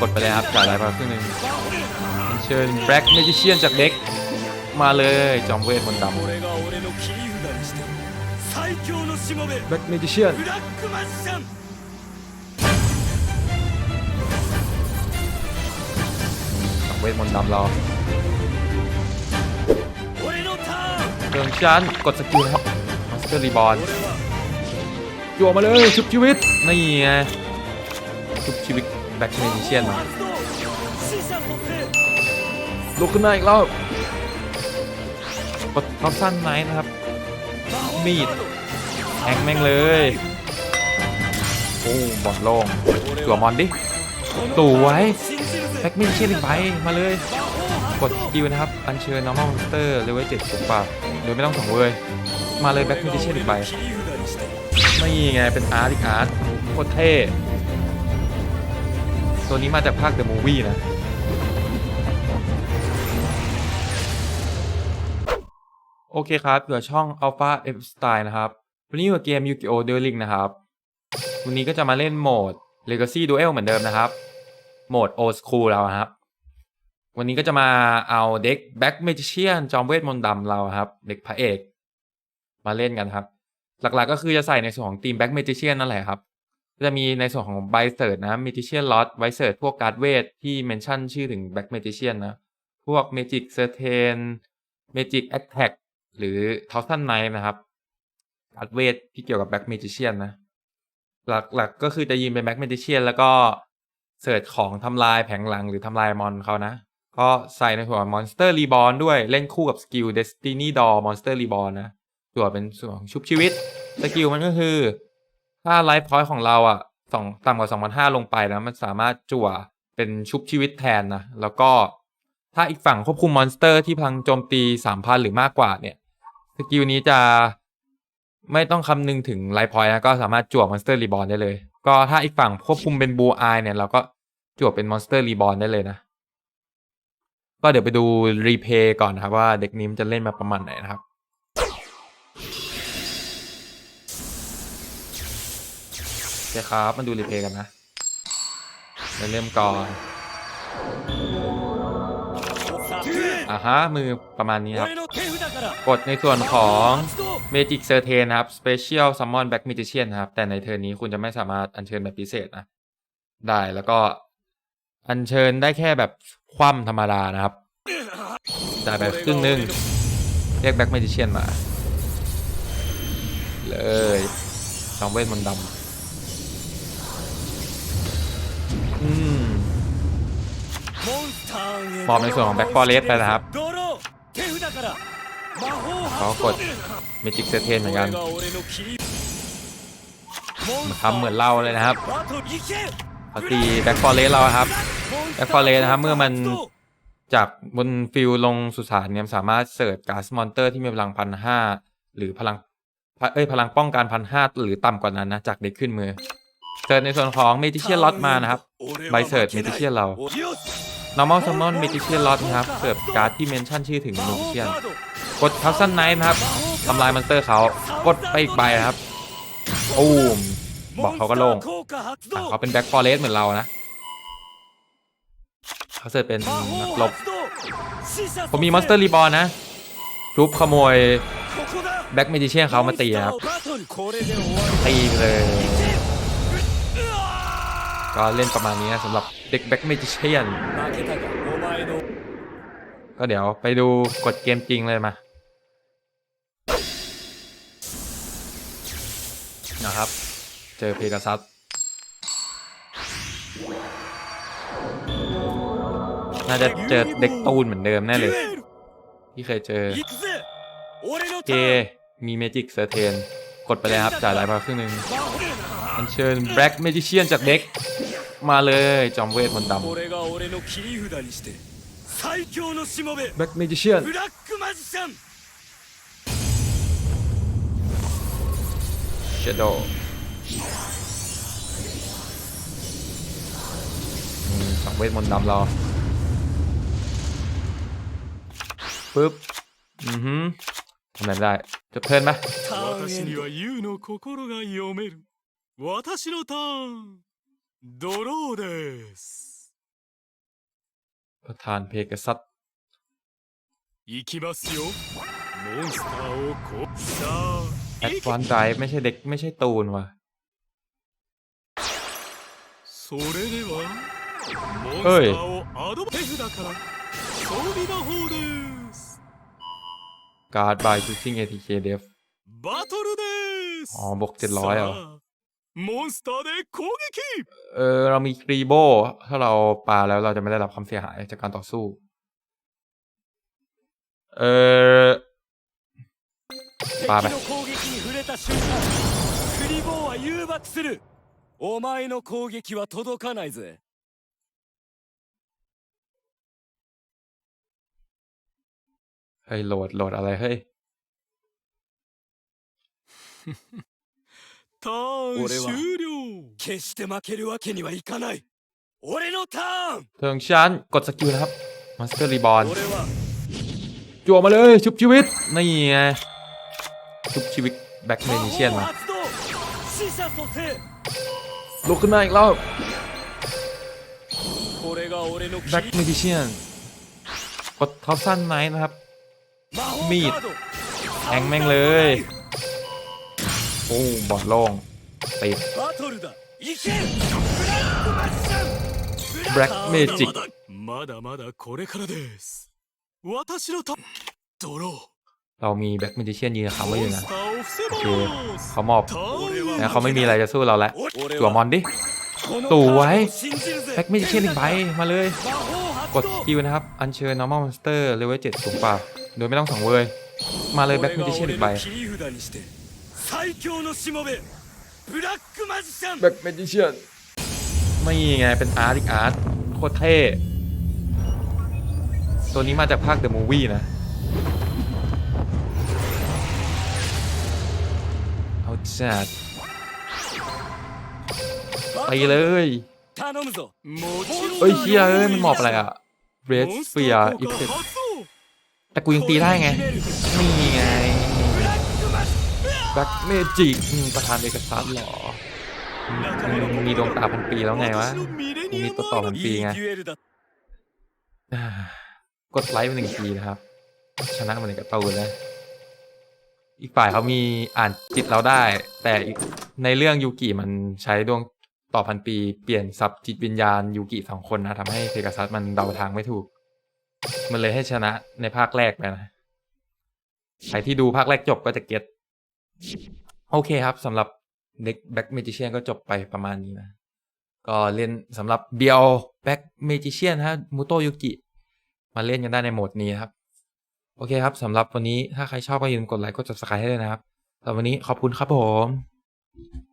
กดไปเลยครับจ่ายไลฟ์มาครึ่งหนึ่งเชิญแบล็กเมจิเชียนจากเด็กมาเลยจอมเวทมนต์ดำแบล็กเมจิเชียนจอมเวทมนต์ดำรอเติมชันกดสกิลครับมาสเตอร์รีบอลจั่วมาเลยชุบชีวิตนี่ไงชุบชีวิต แบ็คเมนเชียนมาลุกขึ้นมาอีกรอบกดท็อปสั้นไหมนะครับ มีดแทงแม่งเลย โอ้บอดลงตัวมอนดิตู่ไว้แบ็คเมนเชียนอีกใบมาเลย กดกิวนะครับ อันเชิญ normal monster เลเวลเจ็ดสูงกว่าโดยไม่ต้องสองเวยมาเลยแบ็คเมนเชียนอีกใบไม่ไงเป็นอาร์ติอาร์ตโคตรเท่ ตัวนี้มาจากภาค The Movie นะ โอเคครับอยู่กับช่อง Alpha F Style นะครับ วันนี้อยู่กับเกม Yu-Gi-Oh! Duel Link นะครับ วันนี้ก็จะมาเล่นโหมด Legacy Duel เหมือนเดิมนะครับ โหมด Old School เราครับ วันนี้ก็จะมาเอาเด็ก Black Magician จอมเวทมนต์ดำเราครับ เด็กพระเอก มาเล่นกันครับ หลักๆก็คือจะใส่ในส่วนของทีม Black Magician นั่นแหละครับ จะมีในส่วนของไบเซิร์ดนะ Magician Lot ไวเซิร์ดพวกการ์ดเวทที่เมนชั่นชื่อถึง Black Magician นะ พวก Magic Certain Magic Attack หรือ Thousand Knight นะครับการ์ดเวทที่เกี่ยวกับ Black Magician นะ หลักๆก็คือจะยิงเป็น Black Magician แล้วก็เสิร์ชของทำลายแผงหลังหรือทำลายมอนเขานะ ก็ใส่ในส่วนของ Monster Reborn ด้วยเล่นคู่กับสกิล Destiny Door Monster Reborn นะตัวเป็นส่วนของชุบชีวิตสกิลมันก็คือ ถ้าไลฟ์พอยต์ของเราอะสองต่ำกว่า2,500ลงไปนะมันสามารถจั่วเป็นชุบชีวิตแทนนะแล้วก็ถ้าอีกฝั่งควบคุมมอนสเตอร์ที่พังโจมตี3,000หรือมากกว่าเนี่ยสกิลนี้จะไม่ต้องคำนึงถึงไลฟ์พอยต์นะก็สามารถจั่วมอนสเตอร์รีบอ n ได้เลย ก็ถ้าอีกฝั่งควบคุมเป็นบูอายเนี่ยเราก็จั่วเป็นมอนสเตอร์รีบอ n ได้เลยนะ ก็เดี๋ยวไปดูรีเพย์ก่อนนะครับว่าเด็กนี้มันจะเล่นมาประมาณไหนนะครับ คครับ มันดูรีเพย์กันนะเริ่มก่อนอะฮะ มือประมาณนี้ครับ กดในส่วนของ Magic c e r t a i n นครับ Special Summon Back Magician นครับ แต่ในเทิร์นนี้คุณจะไม่สามารถอัญเชิญแบบพิเศษนะ ได้แล้วก็อัญเชิญได้แค่แบบคว่ำธรรมดานะครับ ได้แบบครึ่งหนึ่งเรียกแบ็กเมดิเชียนมา เลยสองเวทมนต์ดำ มอบในส่วนของแบ็กฟอร์เรสไปนะครับเขากดเมจิกเซเทนเหมือนกันทำเหมือนเล่าเลยนะครับปตีแบ็กฟอร์เรสเราครับแบ็กฟอร์เรสนะครับเมื่อมันจากบนฟิลลงสุสานเนี่ยสามารถเสิร์ชกาส์มอนเตอร์ที่มีพลังพันห้าหรือพลังเอ้ยพลังป้องกันพันห้าหรือต่ำกว่านั้นนะจากเด็กขึ้นมือเสิร์ชในส่วนของเมจิเชียนล็อตมานะครับใบเสิร์ชเมจิเชียนเรา normal summon magician lot นะครับเสิร์ฟการ์ดที่เมนชั่นชื่อถึง magician กดทับสั้นไนท์นะครับทำลายมอนสเตอร์เขากดไปอีกใบนะครับอูมบอกเขาก็โล่งเขาเป็นแบ็คฟอร์เรสเหมือนเรานะเขาเสิร์ชเป็นนักรบผมมีมอนสเตอร์รีบอ n นะทุบขโมยแบ็คเมจิเชียนเขามาตีครับตีเลย ก็เล่นประมาณนี้สำหรับเด็กแบ็กเมจิเชียนก็เดี๋ยวไปดูกดเกมจริงเลยมา นะครับ เจอเพกาซัสน่าจะเจอเด็กตูนเหมือนเดิมแน่เลย ที่เคยเจอเคมีเมจิกเซอร์เทน กดไปเลยครับ จ่ายรายมาครึ่งหนึ่ง อัญเชิญแบล็กเมจิเชียนจากเด็กมาเลยจอมเวทมนต์ดำแบล็กเมจิเชียนเชโดจอมเวทมนต์ดำรอปึ๊บอือฮึทำไได้จะเพลินไหม 私ンドにはユウの心が読める私のターンドローです ประธานเพกซัส 行きますよモンスターをこさあ แอดวานไดไม่ใช่เด็กไม่ใช่ตูนว่ะ それではモンスおいターをアドバ手札から装備魔法です การ์ด by choosing ATK def バトルです อ๋อบวก700เหรอ มอนสเตอร์เดโคเกคิเออเรามีกรีโบ ถ้าเราปาแล้วเราจะไม่ได้รับความเสียหายจากการต่อสู้ เออปาไปクリボーは誘爆するお前の攻撃は届かないぜเฮ้ยโหลดโหลดอะไรเฮ้ย ターン終了決して負けるわけにはいかない俺のターンเทิงชันกดสกิลนะครับมาสเตอร์รีบอลจั่วมาเลยชุบชีวิตนี่ไงชุบชีวิตแบ็คเมนิเชียนมาลุกขึ้นมาอีกรอบแบ็คเมดิเชียนกดท็อปสั้นไนท์นะครับมีดแทงแม่งเลย โอ้บอดโล่งติดแบล็กเมจิกเรามีแบล็กเมจิเชียนยืนคำไว้อยู่นะโอเคเขามอบแล้วเขาไม่มีอะไรจะสู้เราแล้วจั่วมอนดิตู่ไว้แบล็กเมจิเชียนอีกใบมาเลย กดคิวนะครับ อันเชิญ normal monster level 7สูงกว่าโดยไม่ต้องสังเวย มาเลยแบล็กเมจิเชียนอีกใบ 最強のしもべブラックマジシャン แบ็กเมจิเชียนไม่ไง เป็นอาร์ตอีกอาร์ตโคตรเท่ ตัวนี้มาจากภาค The Movie นะ เอาจัดไปเลย 頼むぞもちろん เอ้ยเชียเอ้ย มันหมอบอะไรอะ Red Sphere Effect แต่กูยังตีได้ไง นี่ไง แบ็กเมจิกประธานเอกสารหรอมีดวงตาพันปีแล้วไงวะมีตัวต่อพันปีไง กดไลค์ไปหนึ่งทีนะครับ ชนะมันกระตูนเลย อีกฝ่ายเขามีอ่านจิตเราได้ แต่ในเรื่องยูกิมันใช้ดวงต่อพันปี เปลี่ยนสับจิตวิญญาณยูกิสองคนนะทำให้เพกซัสมันเดาทางไม่ถูก มันเลยให้ชนะในภาคแรกไปนะ ใครที่ดูภาคแรกจบก็จะเก็ต โอเคครับสำหรับเด็กแบ็กเมจิเชียนก็จบไปประมาณนี้นะ ก็เล่นสำหรับเบียวแบ็กเมจิเชียนฮะมูโตยุกิ มาเล่นกันได้ในโหมดนี้ครับ โอเคครับสำหรับวันนี้ถ้าใครชอบก็อย่าลืมกดไลค์กด subscribe ให้ด้วยนะครับสำหรับวันนี้ขอบคุณครับผม